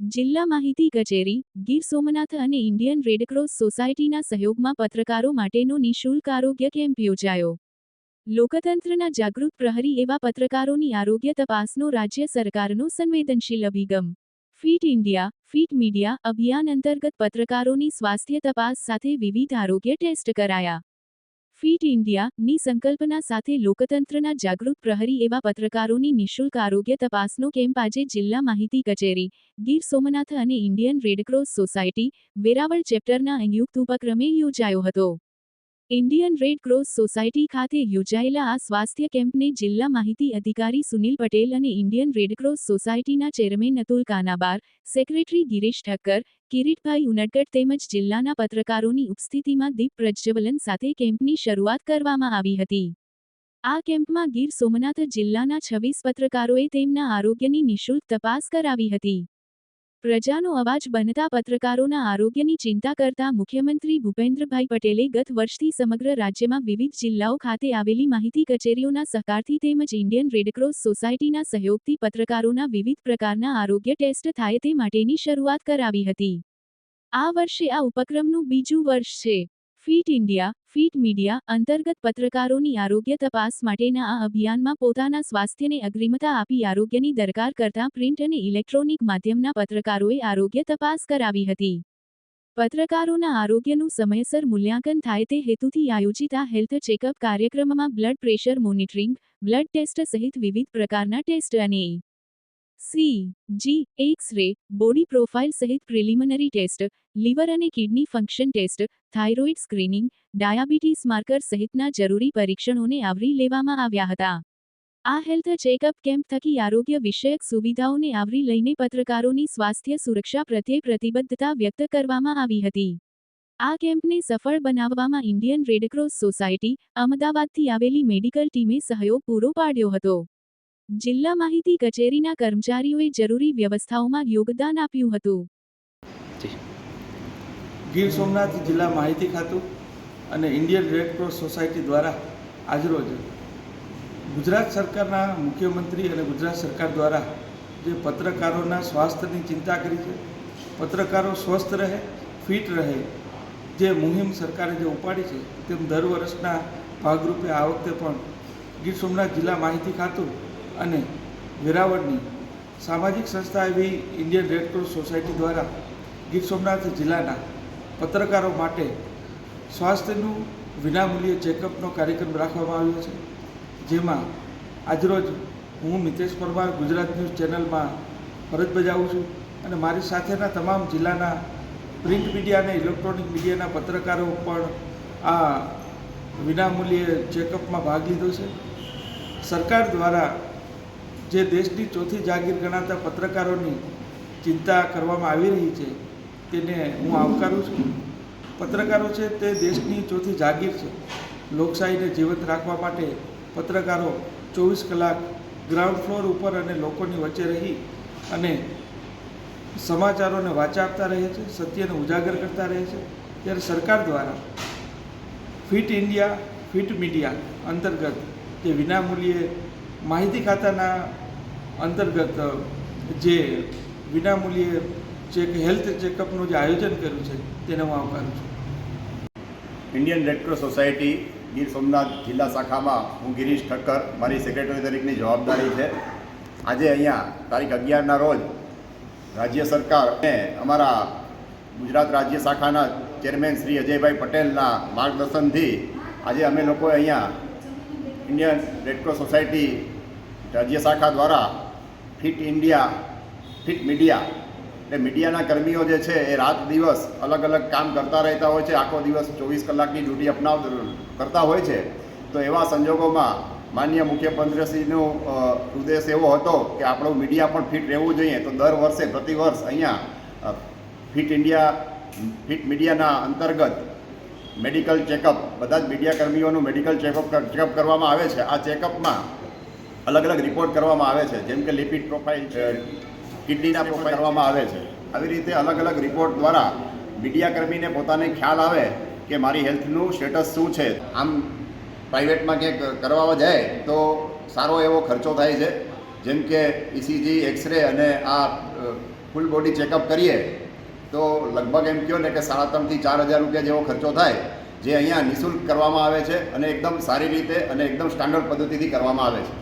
જિલ્લા માહિતી કચેરી, ગીર સોમનાથ અને ઇન્ડિયન રેડક્રોસ સોસાયટીના સહયોગમાં પત્રકારો માટેનો નિઃશુલ્ક આરોગ્ય કેમ્પ યોજાયો. લોકતંત્રના જાગૃત પ્રહરી એવા પત્રકારોની આરોગ્ય તપાસનો રાજ્ય સરકારનો સંવેદનશીલ અભિગમ. ફિટ ઇન્ડિયા, ફિટ મીડિયા અભિયાન અંતર્ગત પત્રકારોની સ્વાસ્થ્ય તપાસ સાથે વિવિધ આરોગ્ય ટેસ્ટ કરાયા. ફિટ ઇન્ડિયા ની સંકલ્પના સાથે લોકતંત્રના જાગૃત પ્રહરી એવા પત્રકારોની નિઃશુલ્ક આરોગ્ય તપાસનો કેમ્પ આજે જિલ્લા માહિતી કચેરી, ગીર સોમનાથ અને Indian Red Cross society, Veraval ચેપ્ટરના સંયુક્ત ઉપક્રમે યોજાયો હતો. ઇન્ડિયન રેડ ક્રોસ સોસાયટી ખાતે યોજાયેલા આ સ્વાસ્થ્ય કેમ્પને જિલ્લા માહિતી અધિકારી સુનિલ પટેલ અને ઇન્ડિયન રેડક્રોસ સોસાયટીના ચેરમેન અતુલ કાનાબાર, સેક્રેટરી ગિરીશ ઠક્કર, કિરીટભાઈ ઉનડકટ તેમજ જિલ્લાના પત્રકારોની ઉપસ્થિતિમાં દીપ પ્રજ્વલન સાથે કેમ્પની શરૂઆત કરવામાં આવી હતી. આ કેમ્પમાં ગીર સોમનાથ જિલ્લાના છવ્વીસ પત્રકારોએ તેમના આરોગ્યની નિઃશુલ્ક તપાસ કરાવી હતી. પ્રજાનો અવાજ બનતા પત્રકારોના આરોગ્યની ચિંતા કરતા મુખ્યમંત્રી ભૂપેન્દ્રભાઈ પટેલે ગત વર્ષથી સમગ્ર રાજ્યમાં વિવિધ જિલ્લાઓ ખાતે આવેલી માહિતી કચેરીઓના સહકારથી તેમજ ઇન્ડિયન રેડક્રોસ સોસાયટીના સહયોગથી પત્રકારોના વિવિધ પ્રકારના આરોગ્ય ટેસ્ટ થાય તે માટેની શરૂઆત કરાવી હતી. આ વર્ષે આ ઉપક્રમનું બીજું વર્ષ છે. ફિટ ઇન્ડિયા, ફીટ મીડિયા અંતર્ગત પત્રકારોની આરોગ્ય તપાસ માટેના આ અભિયાનમાં પોતાના સ્વાસ્થ્યને અગ્રિમતા આપી આરોગ્યની દરકાર કરતા પ્રિન્ટ અને ઇલેક્ટ્રોનિક માધ્યમના પત્રકારોએ આરોગ્ય તપાસ કરાવી હતી. પત્રકારોના આરોગ્યનું સમયસર મૂલ્યાંકન થાય તે હેતુથી આયોજિત આ હેલ્થ ચેકઅપ કાર્યક્રમમાં blood pressure monitoring, blood test સહિત વિવિધ પ્રકારના ટેસ્ટ અને C, G X ray body profile સહિત પ્રિલિમિનરી ટેસ્ટ, લીવર અને kidney function test, thyroid screening, diabetes marker સહિતના જરૂરી પરીક્ષણોને આવરી લેવામાં આવ્યા હતા. આ હેલ્થ ચેકઅપ કેમ્પ થકી આરોગ્ય વિષયક સુવિધાઓને આવરી લઈને પત્રકારોની સ્વાસ્થ્ય સુરક્ષા પ્રત્યે પ્રતિબદ્ધતા વ્યક્ત કરવામાં આવી હતી. આ કેમ્પને સફળ બનાવવામાં ઇન્ડિયન રેડક્રોસ સોસાયટી, અમદાવાદથી આવેલી મેડિકલ ટીમે સહયોગ પૂરો પાડ્યો હતો. જિલ્લા માહિતી કચેરીના કર્મચારીઓએ જરૂરી વ્યવસ્થાઓમાં યોગદાન આપ્યું હતું. ગીર સોમનાથ જિલ્લા માહિતી ખાતું અને ઇન્ડિયન રેડક્રોસ સોસાયટી દ્વારા આજરોજ ગુજરાત સરકારના મુખ્યમંત્રી અને ગુજરાત સરકાર દ્વારા જે પત્રકારોના સ્વાસ્થ્યની ચિંતા કરી છે પત્રકારો સ્વસ્થ રહે ફિટ રહે જે મુહિમ સરકારે જે ઉપાડી છે તેમ દર વર્ષના ભાગરૂપે આ વખતે પણ ગીર સોમનાથ જિલ્લા માહિતી ખાતું અને વેરાવળની સામાજિક સંસ્થા એવી ઇન્ડિયન રેડક્રોસ સોસાયટી દ્વારા ગીર સોમનાથ જિલ્લાના પત્રકારો માટે સ્વાસ્થ્યનું વિનામૂલ્યે ચેકઅપનો કાર્યક્રમ રાખવામાં આવ્યો છે. જેમાં આજરોજ હું મિતેશ પરમાર ગુજરાત ન્યૂઝ ચેનલમાં ફરજ બજાવું છું અને મારી સાથેના તમામ જિલ્લાના પ્રિન્ટ મીડિયા અને ઇલેક્ટ્રોનિક મીડિયાના પત્રકારો પણ આ વિનામૂલ્યે ચેકઅપમાં ભાગ લીધો છે. સરકાર દ્વારા જે દેશની ચોથી જાગીર ગણાતા પત્રકારોની ચિંતા કરવામાં આવી રહી છે, તેને હું આવકારું છું. પત્રકારો છે તે દેશની ચોથી જાગીર છે. લોકશાહીને જીવંત રાખવા માટે પત્રકારો ચોવીસ કલાક ગ્રાઉન્ડ ફ્લોર ઉપર અને લોકોની વચ્ચે રહી અને સમાચારોને વાચા આપતા રહે છે, સત્યને ઉજાગર કરતા રહે છે. ત્યારે સરકાર દ્વારા ફિટ ઇન્ડિયા, ફિટ મીડિયા અંતર્ગત જે વિનામૂલ્યે માહિતી ખાતાના અંતર્ગત જે વિનામૂલ્યે ચેક હેલ્થ ચેકઅપનું જે આયોજન કર્યું છે, તેને હું આવકારું છું. Indian Red Cross society, Gir Somnath જિલ્લા શાખામાં હું ગિરીશ ઠક્કર, મારી સેક્રેટરી તરીકેની જવાબદારી છે. આજે અહીંયા તારીખ અગિયારના રોજ રાજ્ય સરકાર અને અમારા ગુજરાત રાજ્ય શાખાના ચેરમેન શ્રી અજયભાઈ પટેલના માર્ગદર્શનથી આજે અમે લોકો અહીંયા ઇન્ડિયન રેડક્રોસ સોસાયટી રાજ્ય શાખા દ્વારા ફિટ ઇન્ડિયા, ફિટ મીડિયા. એટલે મીડિયાના કર્મીઓ જે છે એ રાત દિવસ અલગ અલગ કામ કરતા રહેતા હોય છે. આખો દિવસ ચોવીસ કલાકની ડ્યુટી અપનાવ, કરતા હોય છે. તો એવા સંજોગોમાં માન્ય મુખ્યમંત્રીશ્રીનો ઉદ્દેશ એવો હતો કે આપણું મીડિયા પણ ફિટ રહેવું જોઈએ. તો દર વર્ષે પ્રતિ વર્ષ અહીંયા ફિટ ઇન્ડિયા, ફિટ મીડિયાના અંતર્ગત મેડિકલ ચેકઅપ, બધા જ મીડિયા કર્મીઓનું મેડિકલ ચેકઅપ ચેકઅપ કરવામાં આવે છે. આ ચેકઅપમાં અલગ અલગ રિપોર્ટ કરવામાં આવે છે. જેમ કે લિપિડ પ્રોફાઇલ છે કિડનીના પ્રોફાઇલ કરવામાં આવે છે. આવી રીતે અલગ અલગ રિપોર્ટ દ્વારા મીડિયાકર્મીને પોતાને ખ્યાલ આવે કે મારી હેલ્થનું સ્ટેટસ શું છે. આમ પ્રાઇવેટમાં ક્યાંક કરવા જાય તો સારો એવો ખર્ચો થાય છે. જેમ કે ઇસીજી એક્સરે અને આ ફૂલ બોડી ચેકઅપ કરીએ તો લગભગ એમ કહો ને કે સાડા ત્રણથી ચાર હજાર રૂપિયા જેવો ખર્ચો થાય જે અહીંયા નિઃશુલ્ક કરવામાં આવે છે અને એકદમ સારી રીતે અને એકદમ સ્ટાન્ડર્ડ પદ્ધતિથી કરવામાં આવે છે.